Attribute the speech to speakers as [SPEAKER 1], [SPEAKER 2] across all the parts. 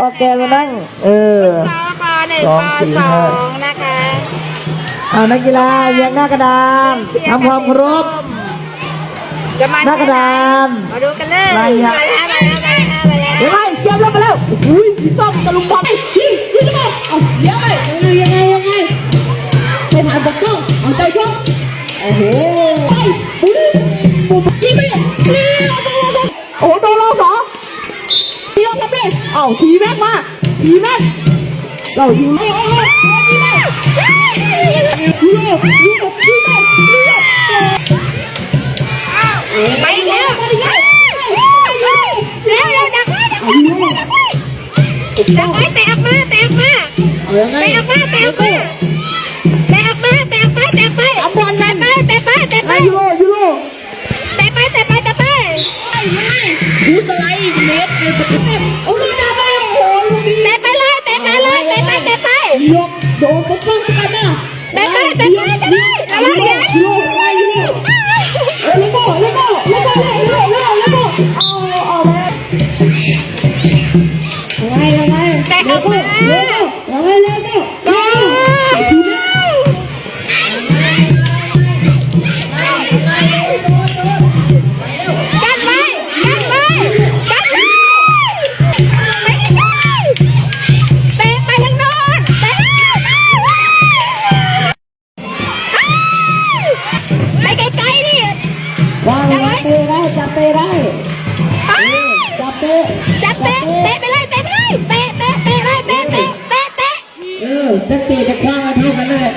[SPEAKER 1] ออกแกนมานั่ง เออ
[SPEAKER 2] ซอปหนึ่ง
[SPEAKER 1] สอง
[SPEAKER 2] ป
[SPEAKER 1] สี่
[SPEAKER 2] สอ
[SPEAKER 1] ห้า
[SPEAKER 2] งนะคะ
[SPEAKER 1] เอานักกีฬาเรียงหน้ากระดานทำความเคารพ
[SPEAKER 2] จะมา
[SPEAKER 1] หน้ากระดาน
[SPEAKER 2] มาดูกันเลย
[SPEAKER 1] มา
[SPEAKER 2] มา
[SPEAKER 1] อย่า
[SPEAKER 2] แล้วมาแล้วมาแล้วมาแล้ว
[SPEAKER 1] เดี๋ยวไล่เกียบแล้วไปแล้วอุ้ยพี่ส้มตะลุมบอลพี่พี่จะบอกเอาเดี๋ยวไปยังไงยังไงไปผ่านปกป้องเอาใจชกโอ้โหไป อาทีแม็กมาทีแม็กเรายิงไม่ไม่ไม่ทีแม็กยูโรยูโรทีแม็กทีแม็ก
[SPEAKER 2] ไปเร็วเร็วเร็วเร็วดักไว้ดักไว้ดักไว้ดักไว้ดักไว้แตะออกมาแตะออกมา
[SPEAKER 1] เอายังไง
[SPEAKER 2] แตะออกมาแตะออกมาแตะออกมาแตะออกมาแตะไป
[SPEAKER 1] เอาบอลนั่น
[SPEAKER 2] ไปแตะไปแตะไป
[SPEAKER 1] ไอ้ยูโรยูโร
[SPEAKER 2] แตะไปแตะไปแตะไป
[SPEAKER 1] กูสไลด์เมตรโอ้ย
[SPEAKER 2] ย
[SPEAKER 1] กโดนปกป้องสกัดนะ
[SPEAKER 2] แตะไปแตะไปแตะไประวังอย่า
[SPEAKER 1] ยูโได้จับเตะได้
[SPEAKER 2] ไป
[SPEAKER 1] จับเตะ
[SPEAKER 2] จับเตะเตะไปเลยเตะไปเลยเตะเตะเตะเลยเตะเตะเตะเตะ
[SPEAKER 1] เออจะเตะจะคว้างเท่ากันเลย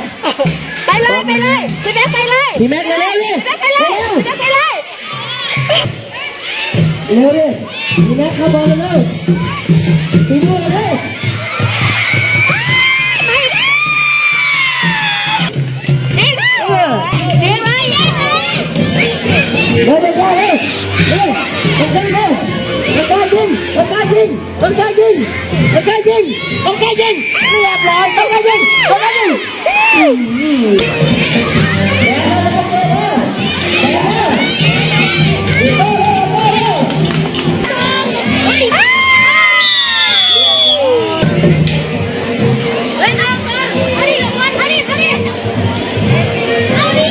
[SPEAKER 2] ไปเลยไปเลยคุณแม่ไปเลย
[SPEAKER 1] พี่แม็กซ์เร็วๆดิ
[SPEAKER 2] คุณแม่ไปเลยคุณแม่ไปเลย
[SPEAKER 1] เร็วดิพี่แม็กซ์เข้าบอลเร็วๆพี่ดูเลย ต้องการเร็วต้องการยิงต้องการยิงต้องการยิงต้องการยิงต้องการยิงเรียบร้อยต้องการยิงต้องการยิง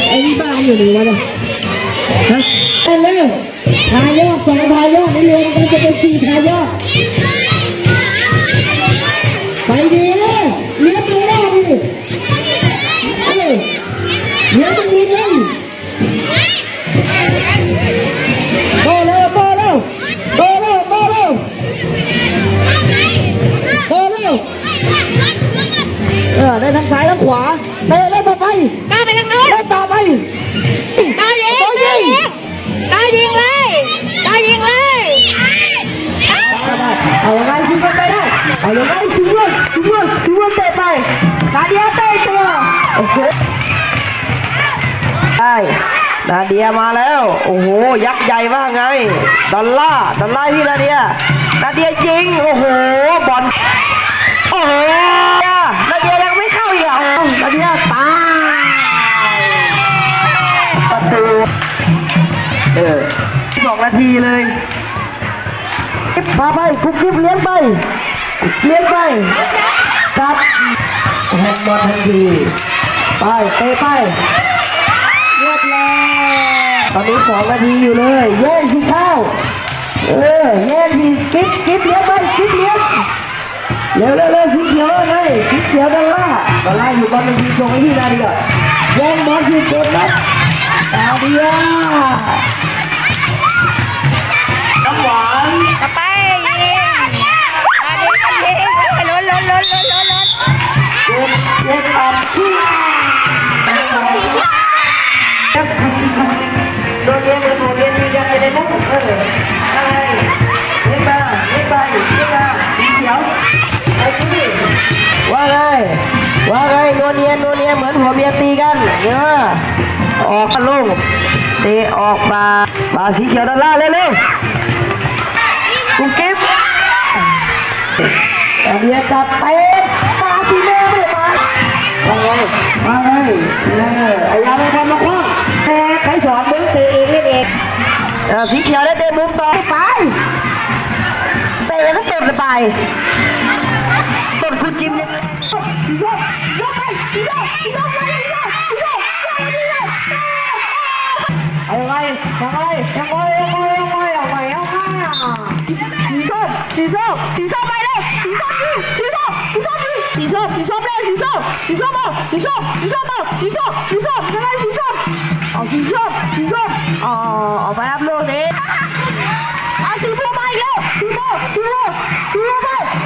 [SPEAKER 1] ไอ้นี่บ้าอยู่ไหนวะเนี่ยฮะเร็วทายอดสองทายอ ดนี่รวม นาเดียมาแล้ว โอ้โห ยักษ์ใหญ่มากไง ดอลล่าดอลล่าร์ที่นาเดีย นาเดียยิง โอ้โห บอล โอ้โห นาเดียยังไม่เข้าอีกเหรอนาเดียตายประตูเออสองนาทีเลยพาไปคุกคิบเลี้ยงไป เลี้ยงไปกลับแฮนด์บอลทันที ไปเตะไป ตอนนี้สองนาทีอยู่เลยแย่งสิเข้าเออแย่งทีกิ๊บกิ๊บเลี้ยงไปกิ๊บเลี้ยงเร็วเร็วเร็วสีเขียวเลยสีเขียวดอลล่าดอลล่าอยู่บอลทันทีส่งให้พี่นาดียแย่งบอลสิเก็บนัดนาเดีย เตะออกมาบาสีเขียวด้านล่างเร็วๆคุ้งเก็บแต่เดียจับเตะบาสีแดงไม่ไามาเลยมาเลยไอ้ยาไม่ทำมาคว้าแต่ใครสอนมึงเตะเองนี่เองสีเขียวได้เตะมุมต่อไปเตะ
[SPEAKER 3] แล้วก็ตดไปตดคุณจิมเนี่ยยกยกไปยกยกไป 지섭 지섭 빨리! 지섭이 지섭 지섭이! 지섭 지섭 빨리 지섭 지섭아 지섭 지섭아 지섭 지섭 빨리 지섭 어 지섭 지섭 어 어바야 블로네. 아 지섭 빨리요 지섭 지섭 지섭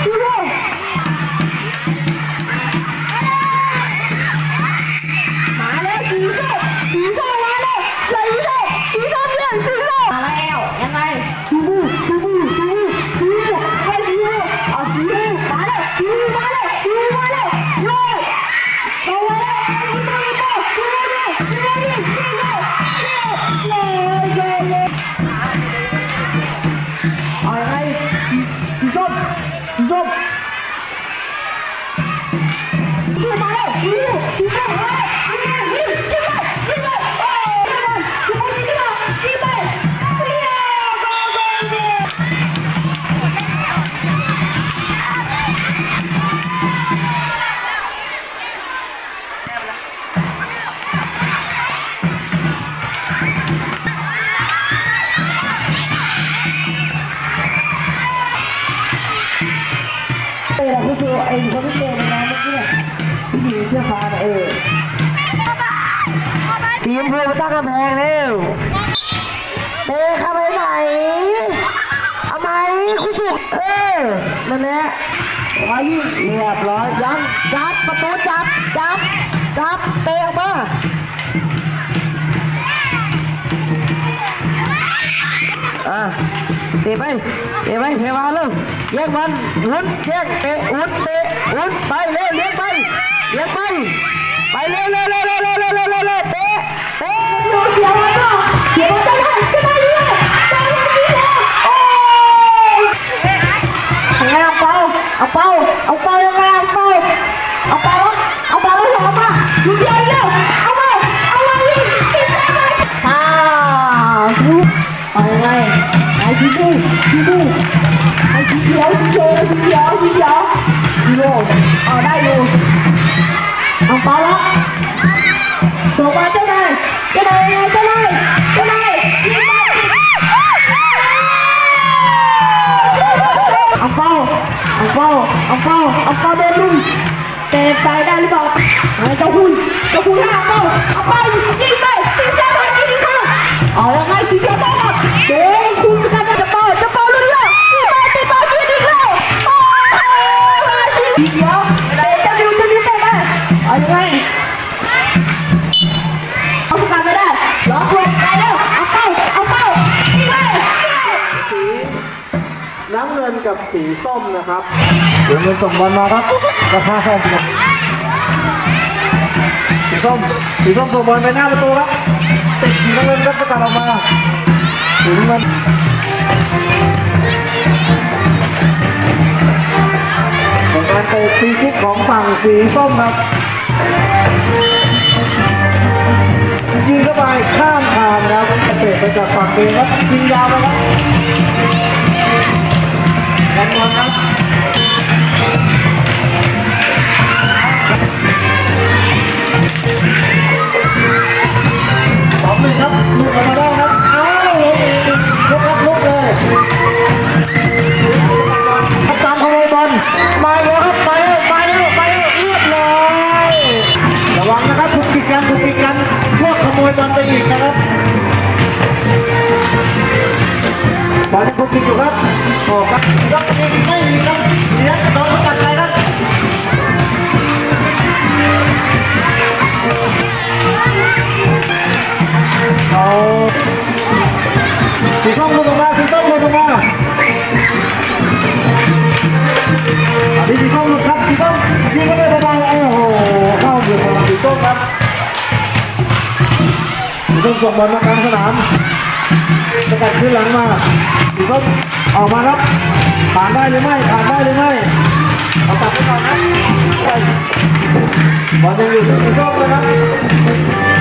[SPEAKER 3] คุณครูไอ้คนที่เดินมาเมื่อกี้ผู้หญิงเสื้อฟ้าน่ะเออสีชมพูมาตั้งกำแพงเร็วเต้เข้าไปไหนเอาไหมคุณสุกเออนั่นแหละไว้เรียบร้อยยังจับประตูจับจับ เตีไปเตีไปเทวาเริ่มแยกบอลหุนแยกเตะหุนเตะหุนไปเร็วเลี้ยงไปเลี้ยงไปไปเร็วเร็วเร็วเร็วเร็วเร็วเร็วเตะเตะเดี๋ยวเป เอาเปล่าละส่งมาเจ้านายเจ้านายเจ้านายเจ้านายเอาเป้าเอาเป้าเอาเป้าเอาเป้าโดนลุ่มเตะตายได้หรือเปล่าเจ้าหุ่นเจ้าหุ่นห้าเป้าเอาเป้ายิงไปยิง กั
[SPEAKER 4] บสีส้มนะครับเดี๋ยวเงินส่งบอลมาครับราคาแพงจังสีส้มสีส้มส่งบอลไปหน้าประตูครับติดสีน้ำเงินก็ประกาศออกมาสีน้ำเงินของการเตะฟรีคิกของฝั่งสีส้มครับยิงเข้าไปข้ามทางครับเตะไปจากฝั่งเองครับยิงยาวไปครับ ลำนวสองหนึ่งครับลูกธรรมดา สีส้มลงมาสีส้มลงมาอันนี้สีส้มหลุดครับสีส้มยิงก็ไม่เบาๆโอ้โหเข้าอยู่ของสีส้มครับสีส้มส่งบอลมากลางสนามสกัดขึ้นหลังมาสีส้มออกมาครับผ่านได้หรือไม่ผ่านได้หรือไม่เอาตัดไปก่อนนะบอลยังอยู่ที่สีส้มนะครับ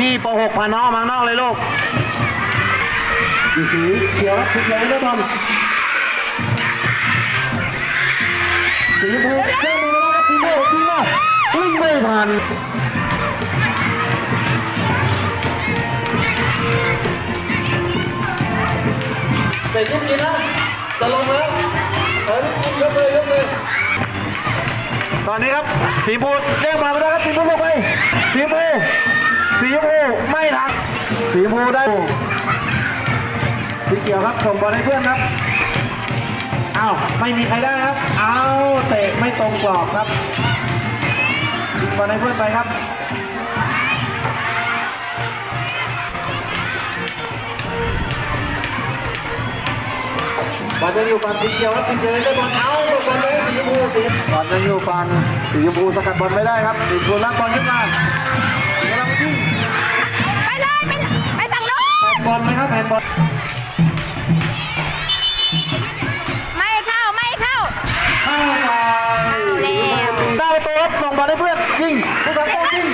[SPEAKER 4] างนอกมาข้องมางน
[SPEAKER 2] อก
[SPEAKER 3] เลยลูก
[SPEAKER 4] สีเขียวสีเขียวได้บอลสีชมพูเจ้ามือแล้วครับทีมโบจริงป่ะวิ่งไม่ทันเตะลูกยิงนะจะลงแล้วเออยิงยกเลยยกเลย
[SPEAKER 3] ตอนนี้ครับสีชมพูเรียกมาไม่ได้ครับสีชมพูลงไปสีชมพู สีชมพูไม่ทัน
[SPEAKER 4] สีชมพูได้สีเขียวครับส่งบอลให้เพื่อนครับอ้าวไม่มีใครได้ครับอ้าวเตะไม่ตรงกรอบครับยิงบอลให้เพื่อนไปครับบอลจะอยู่ฝั่งสีเขียวครับสีเขียวได้บอลเอาบอลเลยสีชมพูสีบอลจะอยู่ฝั่งสีชมพูสกัดบอลไม่ได้ครับสีชมพูรับบอลขึ้นมา บอลไหมครับแฮนบอล
[SPEAKER 2] ไม่เข้าไม่เข้า
[SPEAKER 4] เข้าไป
[SPEAKER 3] ได้ตูครับส่งบอลให้เพื่อน
[SPEAKER 4] ยิงผู้ทำโยิง